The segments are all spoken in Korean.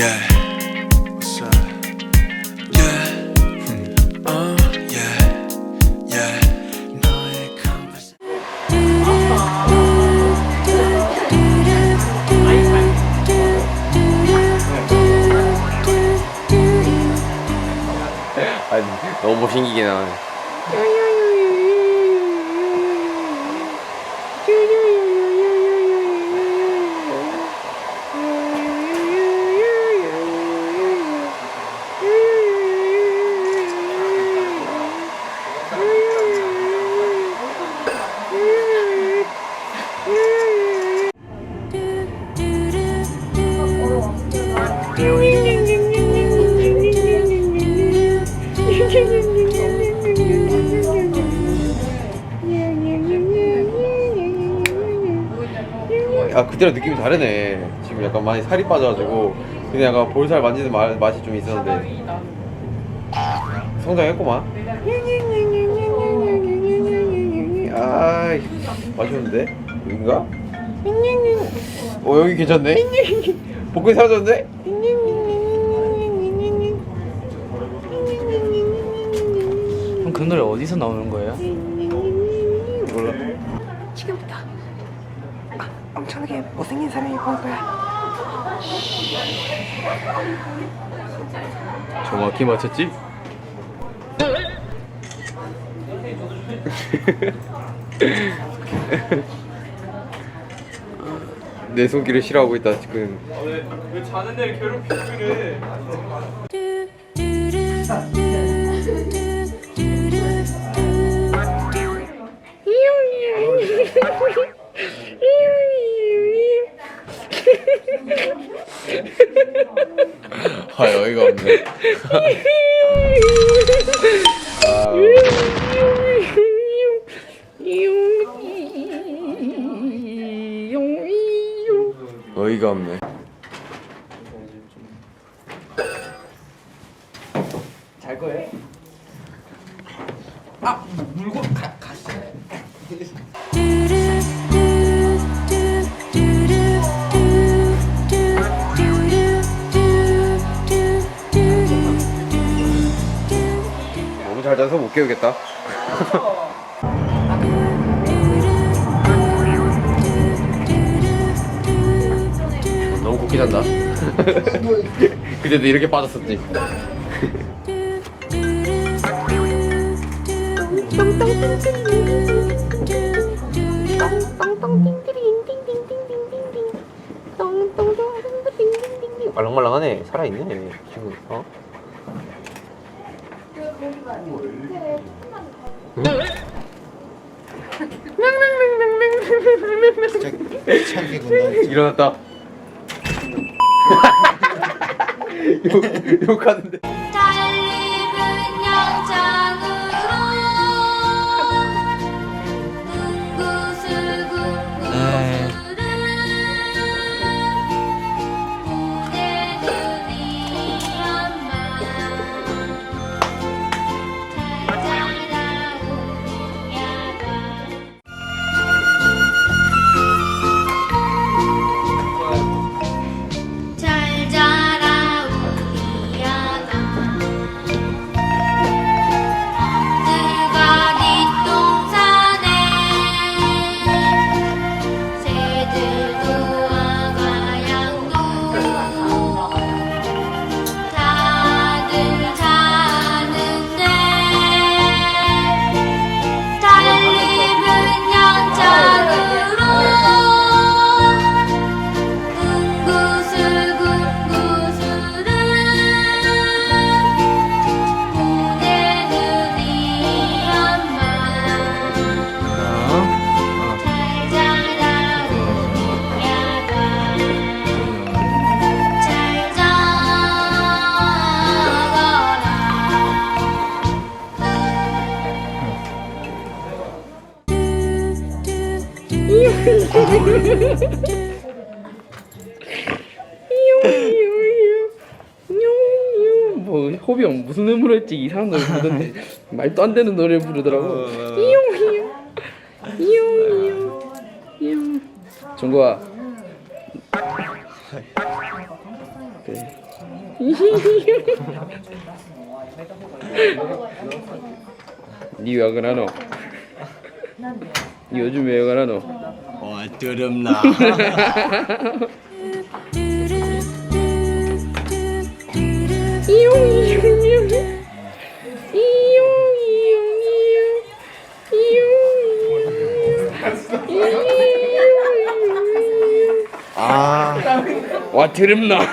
Yeah. What's up? Yeah. Uh, yeah. Yeah. 너의 conversation. 아니 너무 못생기긴 하네 아 그때랑 느낌이 다르네. 지금 약간 많이 살이 빠져가지고. 그냥 약간 볼살 만지는 마- 맛이 좀 있었는데. 성장했구만. 아이 맛있는데? 여긴가? 어 여기 괜찮네? 복근이 사라졌는데? 그럼 그 노래 어디서 나오는 거예요? 몰라. 지금부터. 아, 엄청나게 못생긴 사람이 볼 거야. 정확히 맞췄지? 내 손길을 싫어하고 있다 지금 왜 자는 애를 괴롭히고 그 네 어이가 없네. 잘 거예요? 너무 잘 자서 못 깨우겠다. 너무 곱게 잔다. 그때도 이렇게 빠졌었지. 말랑말랑하네 살아있네 지금 어? 일어났다. 욕, 욕하는데 뭐 호비 형 무슨 음으로 했지? 이상한 노래 부르던데. 말도 안 되는 노래 부르더라고. 이용 이용 이용 이용 이용 정구아. 그래 니 왜가 나노? 니 요즘 왜가 나노? 어, 드럽나. 아, 와 드럽나?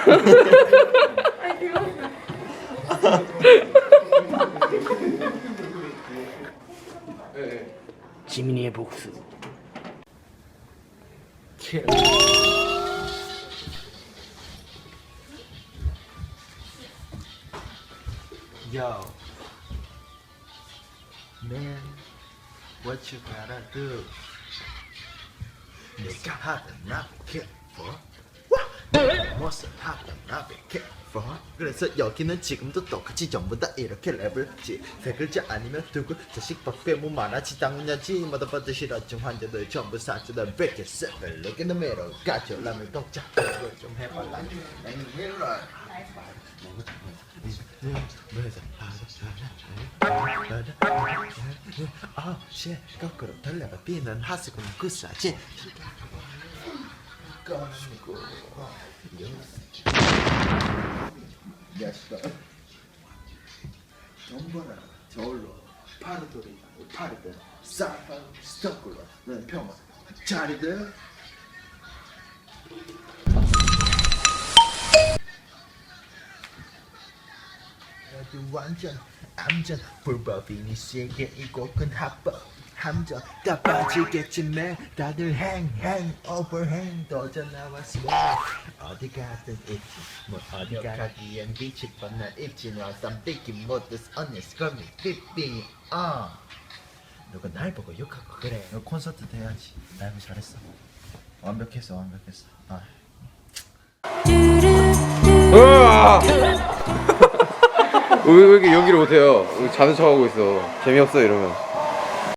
지민이의 복수. Yo. Man, what you gotta do? 내가 하던 나를 care for. 무엇을 care for. 그래서 여기는 지금도 똑같이 전부 다 이렇게 랩을 지. 세 글자 아니면 두 글. 자식 밖에 뭐 많아지 당연하지. 마다마다 실어증 환자들 전부 사주다. Look in the middle. 가져 라면 독자. 그걸 좀 해봐라. And mirror. 아, 씨, 거꾸로 돌려봐 비는 하수구는 구사지. 꺼내고 야시다. 전번에 저울로 파르돌이 파르들 사파 스토클로. 는 평화. 자리들. 완전 암전 불법이니 세계 이곡은 합법 함정 다 빠지겠지만 다들 행행 오버행 도전 나왔어 어디 가든 있지. 뭐 어디 가기엔 빛이 뻔한 입지 띠기 못해서 언니스 거미 삐삐. 어. 누가 날 보고 욕하고 그래. 너 콘서트 돼야지. 라이브 잘했어. 완벽했어 완벽했어. 아. 으아! 왜, 왜 이렇게 연기를 못해요? 자는 척하고 있어. 재미없어 이러면.